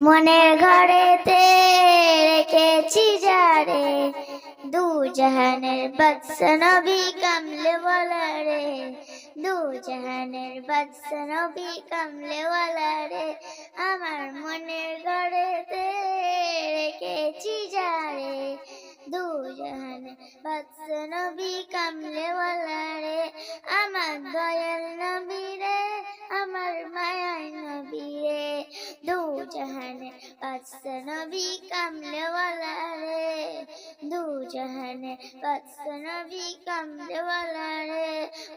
মনের ঘরেতে রেখেছি যারে দু জাহানের বাদশ নবী কামলে রে দু জাহানের বাদশ নবী কামলে রে আমার মনের ঘরেতে রেখেছি যারে দু জাহানের বাদশ নবী কামলে রে আমার দয়াল জাহানে বাদশ নবী কামলে ওয়ালা রে। দু জাহানে বাদশ নবী কামলে ওয়ালা রে।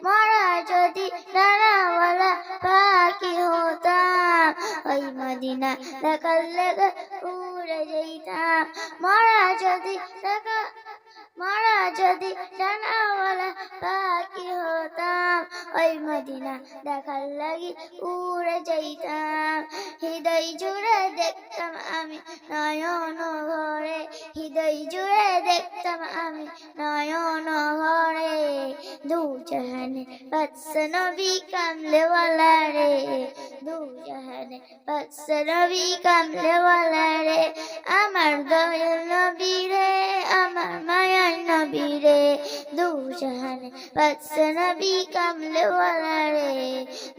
মরা যদি ডানাওয়ালা পাখি হতাম, ওই মদিনা দেখার লেগে উড়ে যেতাম। মরা যদি দেখা, মরা যদি ডানাওয়ালা পাখি হতাম, ওই মদিনা দেখার লাগি উড়ে যাইতাম হৃদয় জুড়ে দেখতাম আমি নয়ন ঘরে। হৃদয় জুড়ে দেখতাম আমি নয়ন ঘরে। দু জাহানে বৎস নবী কামলে ওয়ালা রে। দু জাহানে বৎস নবী কামলে ওয়ালা রে। আমার দয়াল নবী রে, আমার মায়ার নবী রে। রে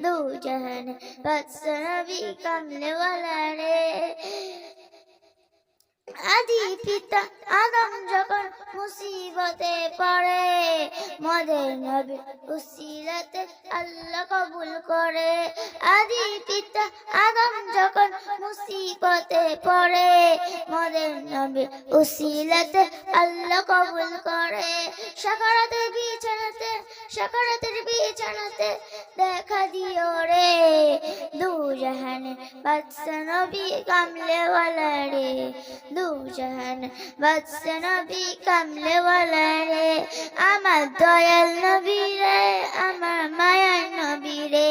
দু জাহানে বৎস নবী কামলে ওয়ালা রে আদি পিতা আদম যখন মুসিবতে পড়ে মদের নবী উসিলাতে আল্লাহ কবুল করে। আদি পিতা আদম যখন মুসিবতে পড়ে, মদের নবী উসিলাতে আল্লাহ কবুল করে। সাকারাতের বিছানাতে সাকারাতের বিছানাতে দেখা দিও রে। দু জাহানে বাদশা নবী কামলে ওয়ালা রে। দু জাহান বৎস নবী কামলে ওয়ালা রে। আমার দয়াল নবী রে, আমার মায়ার নবী রে।